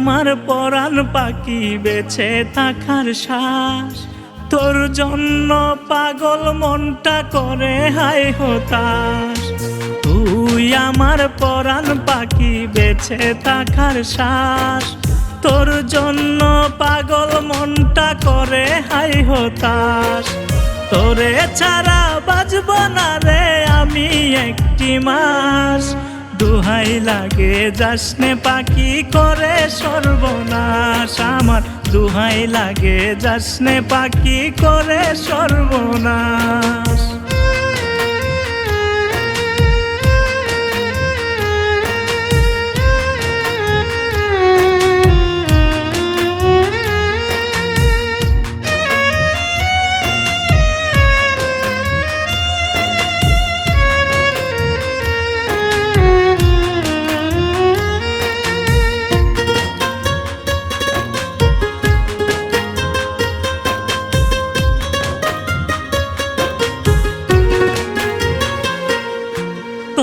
আমার পরাণ পাখি বেছে থাকার শ্বাস। তোর জন্য পাগল মনটা করে হাই হতাশ। তুই আমার পরাণ পাখি বেছে থাকার শ্বাস। তোর জন্য পাগল মনটা করে হাই হতাশ। তোরে ছাড়া বাজব না রে আমি একটি মাস। দুহাই লাগে যাসনে পাখি করে সর্বনাশ। আমার দুহাই লাগে যাসনে পাখি করে সর্বনাশ।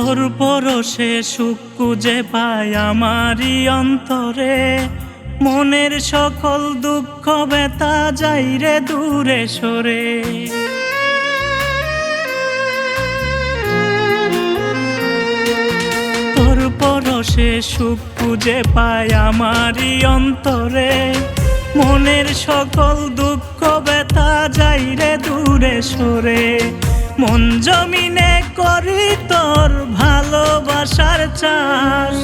তোর পরশে সুখ খুঁজে পাই আমারই অন্তরে। মনের সকল দুঃখ ব্যথা যাই রে দূরে সরে। তোর পরশে সুখ খুঁজে পাই আমারই অন্তরে। মনের সকল দুঃখ ব্যথা যাই রে দূরে সরে। মন জমিনে করি তোর ভালোবাসার চাষ।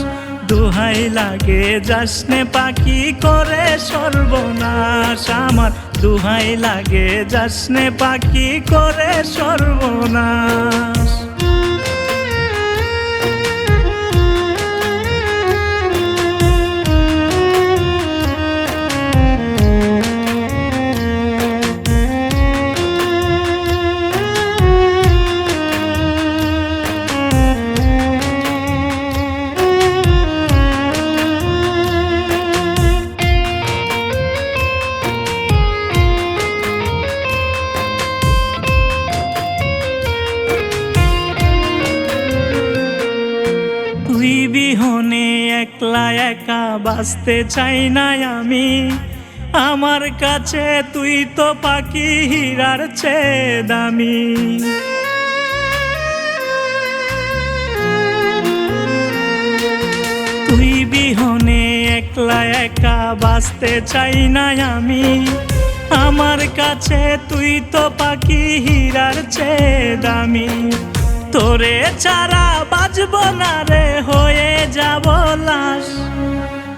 দুহাই লাগে যাসনে পাখি করে সর্বনাশ। আমার দুহাই লাগে যাসনে পাখি করে সর্বনাশ। বিহনে একলা একা বাঁচতে চাই না আমি। আমার কাছে তুই তো পাখি হীরার চেয়ে দামি তুই বিহনে একলা একা বাঁচতে চাই না আমি। আমার কাছে তুই তো পাখি হীরার চেয়ে দামি তোরে ছাড়া বাজব না রে হয়ে যাব লাশ।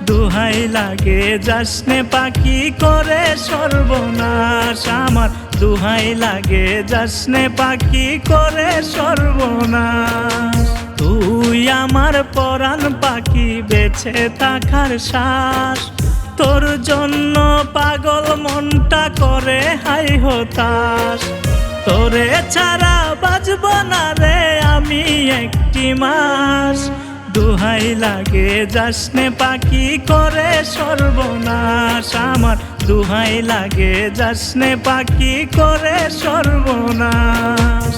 দুহাই লাগে যাসনে, পাখি করে সর্বনাশ। আমার দুহাই লাগে যাসনে, পাখি করে সর্বনাশ। তুই আমার পরাণ পাখি বেছে থাকার শ্বাস। তোর জন্য পাগল মনটা করে হাই হতাশ। তোরে ছাড়া বাজব না রে আমি একটি মাস। দুহাই লাগে যাসনে পাখি করে সর্বনাশ। আমার দুহাই লাগে যাসনে পাখি করে সর্বনাশ।